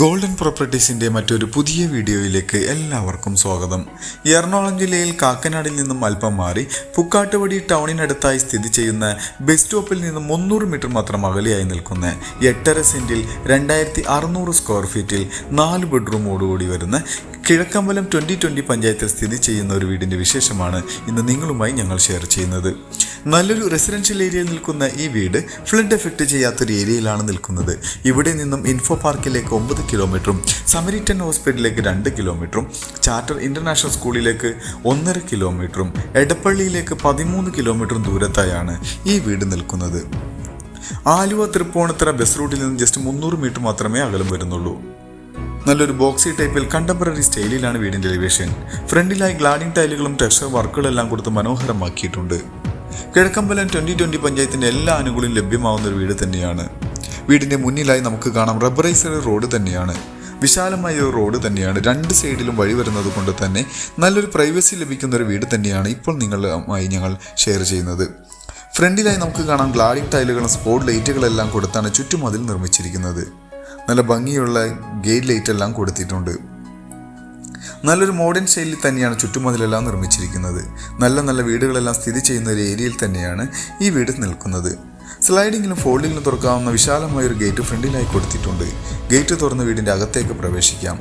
Golden പ്രോപ്പർട്ടീസിന്റെ മറ്റൊരു പുതിയ വീഡിയോയിലേക്ക് എല്ലാവർക്കും സ്വാഗതം. എറണാകുളം ജില്ലയിൽ കാക്കനാടിൽ നിന്നും അല്പം മാറി പുക്കാട്ടുപടി ടൗണിനടുത്തായി സ്ഥിതി ചെയ്യുന്ന ബസ് സ്റ്റോപ്പിൽ നിന്നും മുന്നൂറ് മീറ്റർ മാത്രം അകലെയായി നിൽക്കുന്ന എട്ടര സെന്റിൽ രണ്ടായിരത്തി അറുന്നൂറ് സ്ക്വയർ ഫീറ്റിൽ നാല് ബെഡ്റൂമോടുകൂടി വരുന്ന കിഴക്കമ്പലം ട്വന്റി ട്വന്റി പഞ്ചായത്തിൽ സ്ഥിതി ചെയ്യുന്ന ഒരു വീടിന്റെ വിശേഷമാണ് ഇന്ന് നിങ്ങളുമായി ഞങ്ങൾ ഷെയർ ചെയ്യുന്നത്. നല്ലൊരു റെസിഡൻഷ്യൽ ഏരിയയിൽ നിൽക്കുന്ന ഈ വീട് ഫ്ലഡ് എഫക്റ്റ് ചെയ്യാത്തൊരു ഏരിയയിലാണ് നിൽക്കുന്നത്. ഇവിടെ നിന്നും ഇൻഫോ പാർക്കിലേക്ക് ഒമ്പത് കിലോമീറ്ററും സമരിറ്റൻ ഹോസ്പിറ്റലിലേക്ക് രണ്ട് കിലോമീറ്ററും ചാർട്ടർ ഇന്റർനാഷണൽ സ്കൂളിലേക്ക് ഒന്നര കിലോമീറ്ററും എടപ്പള്ളിയിലേക്ക് പതിമൂന്ന് കിലോമീറ്ററും ദൂരത്തായാണ് ഈ വീട് നിൽക്കുന്നത്. ആലുവ തൃപ്പൂണിത്തറ ബസ് റൂട്ടിൽ നിന്ന് ജസ്റ്റ് മുന്നൂറ് മീറ്റർ മാത്രമേ അകലം വരുന്നുള്ളൂ. നല്ലൊരു ബോക്സി ടൈപ്പിൽ കണ്ടംപററി സ്റ്റൈലിലാണ് വീടിന്റെ എലിവേഷൻ ഫ്രണ്ടിലായി ഗ്ലാഡിംഗ് ടൈലുകളും ടെക്സ്ചർ വർക്കുകളെല്ലാം കൊടുത്ത് മനോഹരമാക്കിയിട്ടുണ്ട്. കിഴക്കമ്പലം ട്വന്റി ട്വന്റി പഞ്ചായത്തിന്റെ എല്ലാ ആനുകൂല്യം ലഭ്യമാവുന്ന ഒരു വീട് തന്നെയാണ്. വീടിന്റെ മുന്നിലായി നമുക്ക് കാണാം റബ്ബറൈസർ റോഡ് തന്നെയാണ്. വിശാലമായ ഒരു റോഡ് തന്നെയാണ്. രണ്ട് സൈഡിലും വഴി വരുന്നത് കൊണ്ട് തന്നെ നല്ലൊരു പ്രൈവസി ലഭിക്കുന്ന ഒരു വീട് തന്നെയാണ് ഇപ്പോൾ നിങ്ങളുമായി ഞങ്ങൾ ഷെയർ ചെയ്യുന്നത്. ഫ്രണ്ടിലായി നമുക്ക് കാണാം ഗ്ലാഡിംഗ് ടൈലുകളും സ്പോട്ട് ലൈറ്റുകളെല്ലാം കൊടുത്താണ് ചുറ്റുമതിൽ നിർമ്മിച്ചിരിക്കുന്നത്. നല്ല ഭംഗിയുള്ള ഗേറ്റ് ലൈറ്റ് എല്ലാം കൊടുത്തിട്ടുണ്ട്. നല്ലൊരു മോഡേൺ ശൈലിയിൽ തന്നെയാണ് ചുറ്റുമതിലെല്ലാം നിർമ്മിച്ചിരിക്കുന്നത്. നല്ല നല്ല വീടുകളെല്ലാം സ്ഥിതി ചെയ്യുന്ന ഒരു ഏരിയയിൽ തന്നെയാണ് ഈ വീട് നിൽക്കുന്നത്. സ്ലൈഡിങ്ങിലും ഫോൾഡിങ്ങിലും തുറക്കാവുന്ന വിശാലമായ ഒരു ഗേറ്റ് ഫ്രണ്ടിലായി കൊടുത്തിട്ടുണ്ട്. ഗേറ്റ് തുറന്ന് വീടിന്റെ അകത്തേക്ക് പ്രവേശിക്കാം.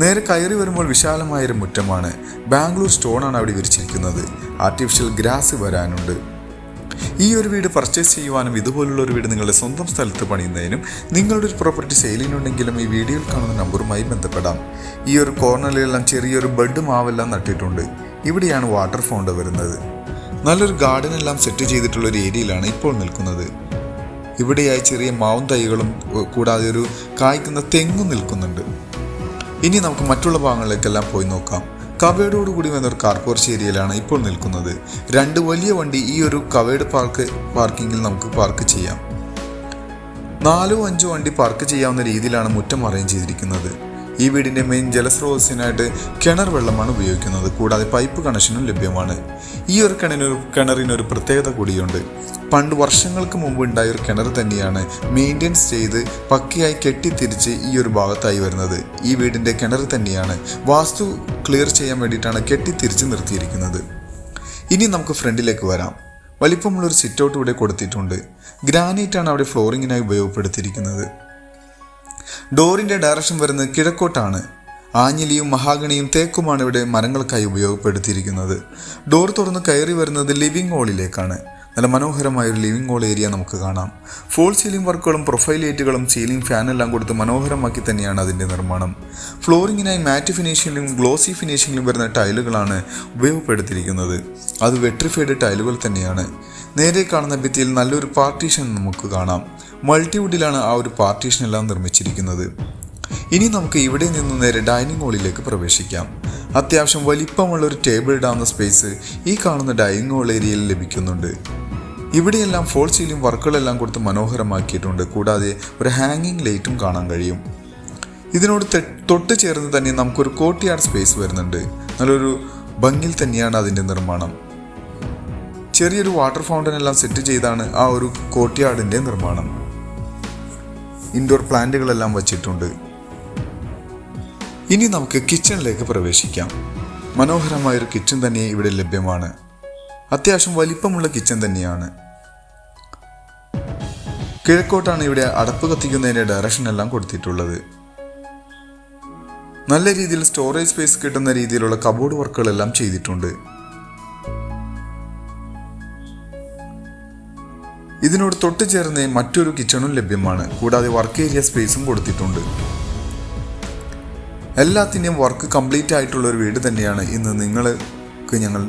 നേരെ കയറി വരുമ്പോൾ വിശാലമായൊരു മുറ്റമാണ്. ബാംഗ്ലൂർ സ്റ്റോണാണ് അവിടെ വിരിച്ചിരിക്കുന്നത്. ആർട്ടിഫിഷ്യൽ ഗ്രാസ് വരാനുണ്ട്. ഈ ഒരു വീട് പർച്ചേസ് ചെയ്യുവാനും ഇതുപോലുള്ള ഒരു വീട് നിങ്ങളുടെ സ്വന്തം സ്ഥലത്ത് പണിയുന്നതിനും നിങ്ങളുടെ ഒരു പ്രോപ്പർട്ടി സെയിലിനുണ്ടെങ്കിലും ഈ വീഡിയോയിൽ കാണുന്ന നമ്പറുമായി ബന്ധപ്പെടാം. ഈ ഒരു കോർണറിലെല്ലാം ചെറിയൊരു ബെഡ് മാവെല്ലാം നട്ടിട്ടുണ്ട്. ഇവിടെയാണ് വാട്ടർ ഫൗണ്ട് വരുന്നത്. നല്ലൊരു ഗാർഡൻ എല്ലാം സെറ്റ് ചെയ്തിട്ടുള്ള ഒരു ഏരിയയിലാണ് ഇപ്പോൾ നിൽക്കുന്നത്. ഇവിടെയായി ചെറിയ മാവും തൈകളും കൂടാതെ ഒരു കായ്ക്കുന്ന തെങ്ങും നിൽക്കുന്നുണ്ട്. ഇനി നമുക്ക് മറ്റുള്ള ഭാഗങ്ങളിലേക്കെല്ലാം പോയി നോക്കാം. കവേഡോട് കൂടി വന്ന ഒരു കാർ പോർച്ച് ഏരിയയിലാണ് ഇപ്പോൾ നിൽക്കുന്നത്. രണ്ട് വലിയ വണ്ടി ഈ ഒരു കവേഡ് പാർക്ക് പാർക്കിങ്ങിൽ നമുക്ക് പാർക്ക് ചെയ്യാം. നാലോ അഞ്ചോ വണ്ടി പാർക്ക് ചെയ്യാവുന്ന രീതിയിലാണ് മുറ്റം അറേഞ്ച് ചെയ്തിരിക്കുന്നത്. ഈ വീടിന്റെ മെയിൻ ജലസ്രോതസ്സിനായിട്ട് കിണർ വെള്ളമാണ് ഉപയോഗിക്കുന്നത്. കൂടാതെ പൈപ്പ് കണക്ഷനും ലഭ്യമാണ്. ഈ ഒരു കിണറിനൊരു കിണറിനൊരു പ്രത്യേകത കൂടിയുണ്ട്. പണ്ട് വർഷങ്ങൾക്ക് മുമ്പ് ഉണ്ടായ ഒരു കിണർ തന്നെയാണ് മെയിന്റെനൻസ് ചെയ്ത് പക്കയായി കെട്ടിത്തിരിച്ച് ഈ ഒരു ഭാഗത്തായി വരുന്നത്. ഈ വീടിന്റെ കിണർ തന്നെയാണ്. വാസ്തു ക്ലിയർ ചെയ്യാൻ വേണ്ടിയിട്ടാണ് കെട്ടിത്തിരിച്ച് നിർത്തിയിരിക്കുന്നത്. ഇനി നമുക്ക് ഫ്രണ്ടിലേക്ക് വരാം. വലിപ്പമുള്ളൊരു സിറ്റ് ഔട്ട് ഇവിടെ കൊടുത്തിട്ടുണ്ട്. ഗ്രാനൈറ്റാണ് അവിടെ ഫ്ലോറിങ്ങിനായി ഉപയോഗപ്പെടുത്തിയിരിക്കുന്നത്. ഡോറിന്റെ ഡയറക്ഷൻ വരുന്നത് കിഴക്കോട്ടാണ്. ആഞ്ഞിലിയും മഹാഗണിയും തേക്കുമാണ് ഇവിടെ മരങ്ങൾക്കായി ഉപയോഗപ്പെടുത്തിയിരിക്കുന്നത്. ഡോർ തുറന്ന് കയറി വരുന്നത് ലിവിംഗ് ഹാളിലേക്കാണ് നല്ല മനോഹരമായ ഒരു ലിവിംഗ് ഹോൾ ഏരിയ നമുക്ക് കാണാം. ഫോൾ സീലിംഗ് വർക്കുകളും പ്രൊഫൈൽ ലൈറ്റുകളും സീലിംഗ് ഫാനെല്ലാം കൊടുത്ത് മനോഹരമാക്കി തന്നെയാണ് അതിന്റെ നിർമ്മാണം. ഫ്ലോറിങ്ങിനായി മാറ്റ് ഫിനിഷിങ്ങിലും ഗ്ലോസി ഫിനിഷിങ്ങിലും വരുന്ന ടൈലുകളാണ് ഉപയോഗപ്പെടുത്തിയിരിക്കുന്നത്. അത് വെട്രിഫൈഡ് ടൈലുകൾ തന്നെയാണ്. നേരെ കാണുന്ന ഭിത്തിയിൽ നല്ലൊരു പാർട്ടീഷൻ നമുക്ക് കാണാം. മൾട്ടിവുഡിലാണ് ആ ഒരു പാർട്ടീഷൻ എല്ലാം നിർമ്മിച്ചിരിക്കുന്നത്. ഇനി നമുക്ക് ഇവിടെ നിന്ന് നേരെ ഡൈനിങ് ഹാളിലേക്ക് പ്രവേശിക്കാം. അത്യാവശ്യം വലിപ്പമുള്ള ഒരു ടേബിൾ ഇടാവുന്ന സ്പേസ് ഈ കാണുന്ന ഡൈനിങ് ഹാൾ ഏരിയയിൽ ലഭിക്കുന്നുണ്ട്. ഇവിടെയെല്ലാം ഫോൾ സീലിംഗ് വർക്കുകളെല്ലാം കൊടുത്ത് മനോഹരമാക്കിയിട്ടുണ്ട്. കൂടാതെ ഒരു ഹാങ്ങിങ് ലൈറ്റും കാണാൻ കഴിയും. ഇതിനോട് തൊട്ട് ചേർന്ന് തന്നെ നമുക്കൊരു കോട്ടിയാർഡ് സ്പേസ് വരുന്നുണ്ട്. നല്ലൊരു ഭംഗിയിൽ തന്നെയാണ് അതിന്റെ നിർമ്മാണം. ചെറിയൊരു വാട്ടർ ഫൗണ്ടൻ എല്ലാം സെറ്റ് ചെയ്താണ് ആ ഒരു കോട്ടിയാടിന്റെ നിർമ്മാണം. ഇൻഡോർ പ്ലാന്റുകളെല്ലാം വച്ചിട്ടുണ്ട്. ഇനി നമുക്ക് കിച്ചണിലേക്ക് പ്രവേശിക്കാം. മനോഹരമായൊരു കിച്ചൺ തന്നെ ഇവിടെ ലഭ്യമാണ്. അത്യാവശ്യം വലിപ്പമുള്ള കിച്ചൺ തന്നെയാണ്. കിഴക്കോട്ടാണ് ഇവിടെ അടപ്പ് കത്തിക്കുന്നതിന്റെ ഡയറക്ഷൻ എല്ലാം കൊടുത്തിട്ടുള്ളത്. നല്ല രീതിയിൽ സ്റ്റോറേജ് സ്പേസ് കിട്ടുന്ന രീതിയിലുള്ള കബോർഡ് വർക്കുകളെല്ലാം ചെയ്തിട്ടുണ്ട്. ഇതിനോട് തൊട്ട് ചേർന്ന് മറ്റൊരു കിച്ചണും ലഭ്യമാണ്. കൂടാതെ വർക്ക് ഏരിയ സ്പേസും കൊടുത്തിട്ടുണ്ട്. എല്ലാത്തിന്റെയും വർക്ക് കംപ്ലീറ്റ് ആയിട്ടുള്ള ഒരു വീട് തന്നെയാണ് ഇന്ന് നിങ്ങൾക്ക് ഞങ്ങൾ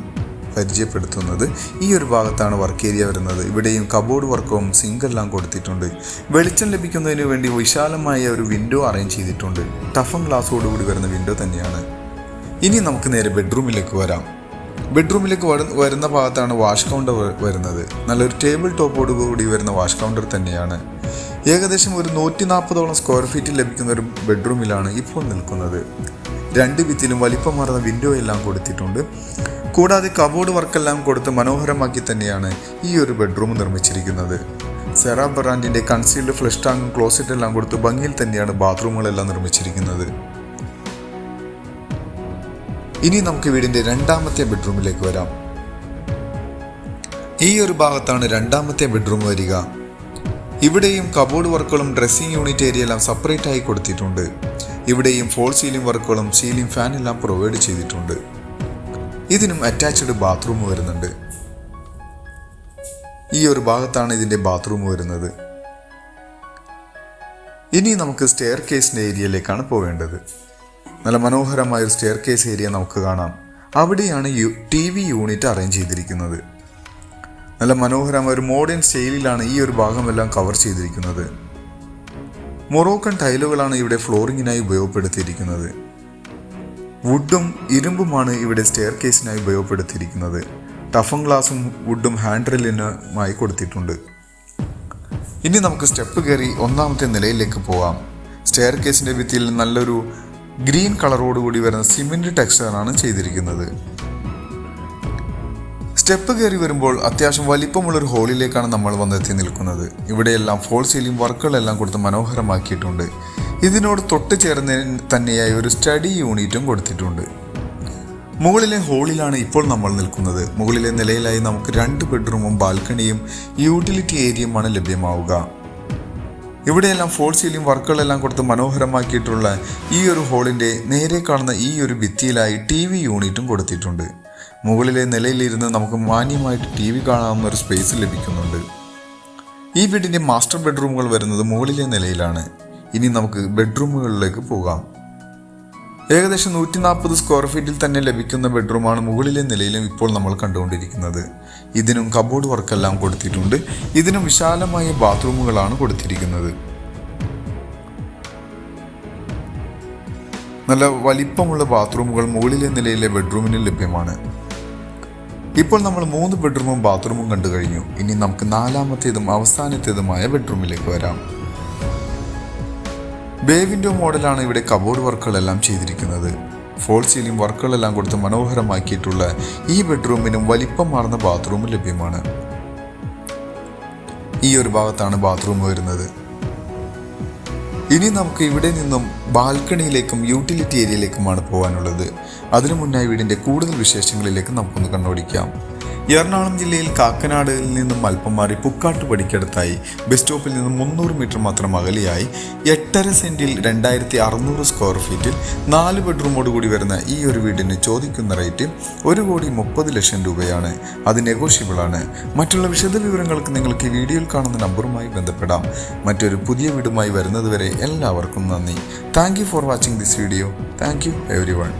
പരിചയപ്പെടുത്തുന്നത്. ഈ ഒരു ഭാഗത്താണ് വർക്ക് ഏരിയ വരുന്നത്. ഇവിടെയും കബോർഡ് വർക്കും സിങ്കെല്ലാം കൊടുത്തിട്ടുണ്ട്. വെളിച്ചം ലഭിക്കുന്നതിന് വേണ്ടി വിശാലമായ ഒരു വിൻഡോ അറേഞ്ച് ചെയ്തിട്ടുണ്ട്. ടഫൻ ഗ്ലാസ്സോടുകൂടി വരുന്ന വിൻഡോ തന്നെയാണ്. ഇനി നമുക്ക് നേരെ ബെഡ്റൂമിലേക്ക് വരാം. ബെഡ്റൂമിലേക്ക് വരു- വരുന്ന ഭാഗത്താണ് വാഷ് കൗണ്ടർ വരുന്നത്. നല്ലൊരു ടേബിൾ ടോപ്പോട് കൂടി വരുന്ന വാഷ് കൗണ്ടർ തന്നെയാണ്. ഏകദേശം ഒരു നൂറ്റി നാൽപ്പതോളം സ്ക്വയർ ഫീറ്റ് ലഭിക്കുന്ന ഒരു ബെഡ്റൂമിലാണ് ഇപ്പോൾ നിൽക്കുന്നത്. രണ്ട് ഭിത്തിയിലും വലിപ്പമാർന്ന വിൻഡോ എല്ലാം കൊടുത്തിട്ടുണ്ട്. കൂടാതെ കബോർഡ് വർക്കെല്ലാം കൊടുത്ത് മനോഹരമാക്കി തന്നെയാണ് ഈ ഒരു ബെഡ്റൂം നിർമ്മിച്ചിരിക്കുന്നത്. സെറ ബ്രാൻഡിന്റെ കൺസീൽഡ് ഫ്ലഷ് ടാങ്കും ക്ലോസറ്റ് എല്ലാം കൊടുത്ത് ഭംഗിയിൽ തന്നെയാണ് ബാത്റൂമുകളെല്ലാം നിർമ്മിച്ചിരിക്കുന്നത്. ഇനി നമുക്ക് വീടിന്റെ രണ്ടാമത്തെ ബെഡ്റൂമിലേക്ക് വരാം. ഈ ഒരു ഭാഗത്താണ് രണ്ടാമത്തെ ബെഡ്റൂം വരിക. ഇവിടെയും കബോർഡ് വർക്കുകളും ഡ്രസ്സിംഗ് യൂണിറ്റ് ഏരിയ എല്ലാം സെപ്പറേറ്റ് ആയി കൊടുത്തിട്ടുണ്ട്. ഇവിടെയും ഫോൾ സീലിംഗ് വർക്കുകളും സീലിംഗ് ഫാൻ എല്ലാം പ്രൊവൈഡ് ചെയ്തിട്ടുണ്ട്. ഇതിനും അറ്റാച്ച്ഡ് ബാത്റൂം വരുന്നുണ്ട്. ഈ ഒരു ഭാഗത്താണ് ഇതിന്റെ ബാത്റൂം വരുന്നത്. ഇനി നമുക്ക് സ്റ്റെയർ കേസിന്റെ ഏരിയയിലേക്കാണ് പോവേണ്ടത്. നല്ല മനോഹരമായ ഒരു സ്റ്റെയർ കേസ് ഏരിയ നമുക്ക് കാണാം. അവിടെയാണ് U T V unit arrange ചെയ്തിരിക്കുന്നത്. നല്ല മനോഹരമായ ഒരു മോഡേൺ സ്റ്റൈലിലാണ് ഈ ഒരു ഭാഗമെല്ലാം കവർ ചെയ്തിരിക്കുന്നത്. മൊറോക്കൻ ടൈലുകളാണ് ഇവിടെ ഫ്ലോറിങ്ങിനായി ഉപയോഗപ്പെടുത്തിയിരിക്കുന്നത്. വുഡും ഇരുമ്പുമാണ് ഇവിടെ സ്റ്റെയർ കേസിനായി ഉപയോഗപ്പെടുത്തിയിരിക്കുന്നത്. ടഫൻ ഗ്ലാസും വുഡും ഹാൻഡ് റെല്ലിനുമായി കൊടുത്തിട്ടുണ്ട്. ഇനി നമുക്ക് സ്റ്റെപ്പ് കയറി ഒന്നാമത്തെ നിലയിലേക്ക് പോവാം. സ്റ്റെയർ കേസിന്റെ ഭിത്തിയിൽ നല്ലൊരു ഗ്രീൻ കളറോടുകൂടി വരുന്ന സിമെന്റ് ടെക്സ്ചറാണ് ചെയ്തിരിക്കുന്നത്. സ്റ്റെപ്പ് കയറി വരുമ്പോൾ അത്യാവശ്യം വലിപ്പമുള്ളൊരു ഹോളിലേക്കാണ് നമ്മൾ വന്നെത്തി നിൽക്കുന്നത്. ഇവിടെയെല്ലാം ഫോൾ സീലിംഗ് വർക്കുകളെല്ലാം കൊടുത്ത് മനോഹരമാക്കിയിട്ടുണ്ട്. ഇതിനോട് തൊട്ട് ചേർന്ന് തന്നെയായി ഒരു സ്റ്റഡി യൂണിറ്റും കൊടുത്തിട്ടുണ്ട്. മുകളിലെ ഹോളിലാണ് ഇപ്പോൾ നമ്മൾ നിൽക്കുന്നത്. മുകളിലെ നിലയിലായി നമുക്ക് രണ്ട് ബെഡ്റൂമും ബാൽക്കണിയും യൂട്ടിലിറ്റി ഏരിയയുമാണ് ലഭ്യമാവുക. ഇവിടെയെല്ലാം ഫോൾ സീലിംഗ് വർക്കുകളെല്ലാം കൊടുത്ത് മനോഹരമാക്കിയിട്ടുള്ള ഈ ഒരു ഹോളിന്റെ നേരെ കാണുന്ന ഈ ഒരു ഭിത്തിയിലായി ടി വി യൂണിറ്റും കൊടുത്തിട്ടുണ്ട്. മുകളിലെ നിലയിലിരുന്ന് നമുക്ക് മാന്യമായിട്ട് ടി വി കാണാവുന്ന ഒരു സ്പേസ് ലഭിക്കുന്നുണ്ട്. ഈ വീടിന്റെ മാസ്റ്റർ ബെഡ്റൂമുകൾ വരുന്നത് മുകളിലെ നിലയിലാണ്. ഇനി നമുക്ക് ബെഡ്റൂമുകളിലേക്ക് പോകാം. ഏകദേശം നൂറ്റി നാൽപ്പത് സ്ക്വയർ ഫീറ്റിൽ തന്നെ ലഭിക്കുന്ന ബെഡ്റൂമാണ് മുകളിലെ നിലയിലും ഇപ്പോൾ നമ്മൾ കണ്ടുകൊണ്ടിരിക്കുന്നത്. ഇതിനും കബോർഡ് വർക്കെല്ലാം കൊടുത്തിട്ടുണ്ട്. ഇതിനും വിശാലമായ ബാത്റൂമുകളാണ് കൊടുത്തിരിക്കുന്നത്. നല്ല വലിപ്പമുള്ള ബാത്റൂമുകൾ മുകളിലെ നിലയിലെ ബെഡ്റൂമിന് ലഭ്യമാണ്. ഇപ്പോൾ നമ്മൾ മൂന്ന് ബെഡ്റൂമും ബാത്റൂമും കണ്ടു കഴിഞ്ഞു. ഇനി നമുക്ക് നാലാമത്തേതും അവസാനത്തേതുമായ ബെഡ്റൂമിലേക്ക് വരാം. ബേ വിൻഡോ മോഡലാണ് ഇവിടെ കബോർഡ് വർക്കുകളെല്ലാം ചെയ്തിരിക്കുന്നത്. ഫോൾ സീലിംഗ് വർക്കുകളെല്ലാം കൊടുത്ത് മനോഹരമാക്കിയിട്ടുള്ള ഈ ബെഡ്റൂമിനും വലിപ്പം മാർന്ന ബാത്റൂമും ലഭ്യമാണ്. ഈ ഒരു ഭാഗത്താണ് ബാത്റൂം വരുന്നത്. ഇനി നമുക്ക് ഇവിടെ നിന്നും ബാൽക്കണിയിലേക്കും യൂട്ടിലിറ്റി ഏരിയയിലേക്കുമാണ് പോകാനുള്ളത്. അതിനു മുന്നായി വീടിന്റെ കൂടുതൽ വിശേഷങ്ങളിലേക്ക് നമുക്കൊന്ന് കണ്ണോടിക്കാം. എറണാകുളം ജില്ലയിൽ കാക്കനാടിൽ നിന്നും അല്പം മാറി പുക്കാട്ട് പടിക്കടുത്തായി ബസ് സ്റ്റോപ്പിൽ നിന്നും മുന്നൂറ് മീറ്റർ മാത്രം അകലെയായി എട്ടര സെന്റിൽ രണ്ടായിരത്തി അറുന്നൂറ് സ്ക്വയർ ഫീറ്റിൽ നാല് ബെഡ്റൂമോട് കൂടി വരുന്ന ഈ ഒരു വീടിന് ചോദിക്കുന്ന റേറ്റ് ഒരു കോടി മുപ്പത് ലക്ഷം രൂപയാണ്. അത് നെഗോഷ്യബിളാണ് മറ്റുള്ള വിശദ വിവരങ്ങൾക്ക് നിങ്ങൾക്ക് വീഡിയോയിൽ കാണുന്ന നമ്പറുമായി ബന്ധപ്പെടാം. മറ്റൊരു പുതിയ വീടുമായി വരുന്നതുവരെ എല്ലാവർക്കും നന്ദി. Thank for watching this video thank you everyone